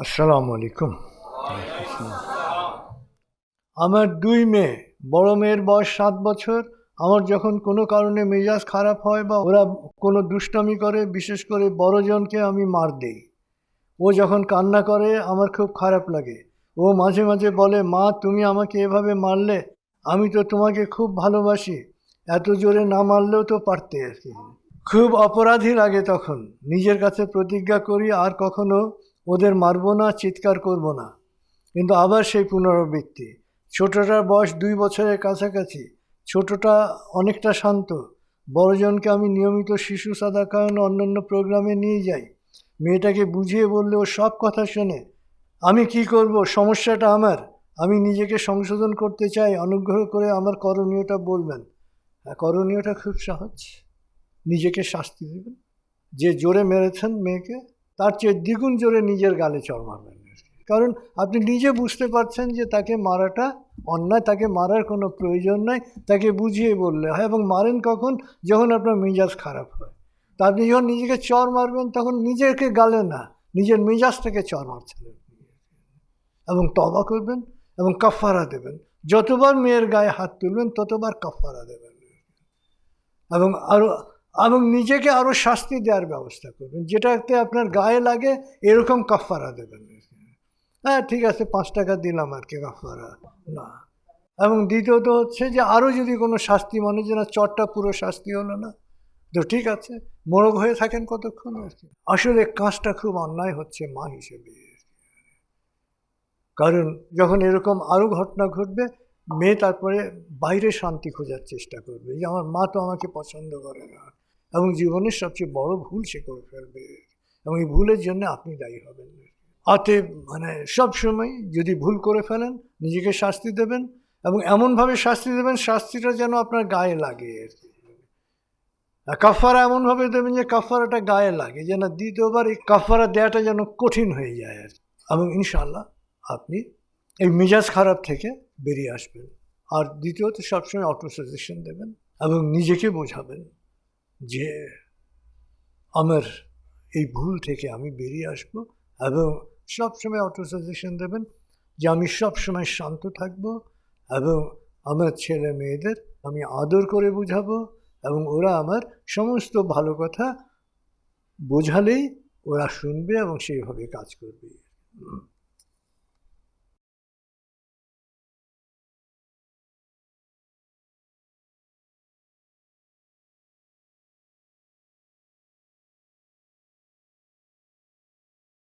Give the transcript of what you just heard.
আসসালামু আলাইকুম আমার দুই মেয়ে, বড় মেয়ের বয়স সাত বছর। আমার যখন কোনো কারণে মেজাজ খারাপ হয় বা ওরা কোনো দুষ্টামি করে, বিশেষ করে বড়জনকে আমি মার দেই। ও যখন কান্না করে, আমার খুব খারাপ লাগে। ও মাঝে মাঝে বলে, মা, তুমি আমাকে এভাবে মারলে? আমি তো তোমাকে খুব ভালোবাসি। এত জোরে না মারলেও তো পারতে আর কি। খুব অপরাধী লাগে তখন। নিজের কাছে প্রতিজ্ঞা করি, আর কখনো ওদের মারবো না চিৎকার করব না। কিন্তু আবার সেই পুনরাবৃত্তি। ছোটটার বয়স দুই বছরের কাছাকাছি। ছোটটা অনেকটা শান্ত। বড়জনকে আমি নিয়মিত শিশু সাদাকায়ন অন্যান্য প্রোগ্রামে নিয়ে যাই। মেয়েটাকে বুঝিয়ে বললে ও সব কথা শোনে। আমি কি করব? সমস্যাটা আমার। আমি নিজেকে সংশোধন করতে চাই। অনুগ্রহ করে আমার করণীয়টা বলবেন। হ্যাঁ, করণীয়টা খুব সহজ। নিজেকে শাস্তি দেবেন। যে জোরে মেরেছেন মেয়েকে তার চেয়ে দ্বিগুণ জোরে নিজের গালে চড় মারবেন। কারণ আপনি নিজে বুঝতে পারছেন যে তাকে মারাটা অন্যায়, তাকে মারার কোনো প্রয়োজন নাই, তাকে বুঝিয়ে বললে হয় এবং মারেন কখন? যখন আপনার মেজাজ খারাপ হয়। তা আপনি যখন নিজেকে চর মারবেন, তখন নিজেকে গালে না, নিজের মেজাজটাকে চর মারছেন এবং তবা করবেন এবং কাফারা দেবেন। যতবার মেয়ের গায়ে হাত তুলবেন, ততবার কাফারা দেবেন। এবং আরও এবং নিজেকে আরও শাস্তি দেওয়ার ব্যবস্থা করবেন যেটাতে আপনার গায়ে লাগে, এরকম কাফারা দেবেন। হ্যাঁ ঠিক আছে, পাঁচ টাকা দিলাম আর কি কাফারা না। এবং দ্বিতীয়ত হচ্ছে যে আরও যদি কোনো শাস্তি মনে যে না চটটা পুরো শাস্তি হলো না, তো ঠিক আছে, মোরগ হয়ে থাকেন কতক্ষণ? আসলে কাজটা খুব অন্যায় হচ্ছে মা হিসেবে। কারণ যখন এরকম আরও ঘটনা ঘটবে, মেয়ে তারপরে বাইরে শান্তি খোঁজার চেষ্টা করবে। যে আমার মা তো আমাকে পছন্দ করে না। এবং জীবনের সবচেয়ে বড় ভুল সে করে ফেলবে। এবং এই ভুলের জন্য আপনি দায়ী হবেন। অতএব মানে সব সময় যদি ভুল করে ফেলেন, নিজেকে শাস্তি দেবেন এবং এমনভাবে শাস্তি দেবেন, শাস্তিটা যেন আপনার গায়ে লাগে আর কি। কাফারা এমনভাবে দেবেন যে কাফারাটা গায়ে লাগে, যেন দ্বিতীয়বার এই কাফারা দেওয়াটা যেন কঠিন হয়ে যায় আর। এবং ইনশাল্লাহ আপনি এই মেজাজ খারাপ থেকে বেরিয়ে আসবেন। আর দ্বিতীয়ত সবসময় অটো সাজেশন দেবেন এবং নিজেকে বোঝাবেন। যে আমার এই ভুল থেকে আমি বেরিয়ে আসব এবং সবসময় অটো সাজেশন দেবেন যে আমি সবসময় শান্ত থাকব এবং আমার ছেলে মেয়েদের আমি আদর করে বুঝাবো এবং ওরা আমার সমস্ত ভালো কথা বোঝালেই ওরা শুনবে এবং সেইভাবে কাজ করবে।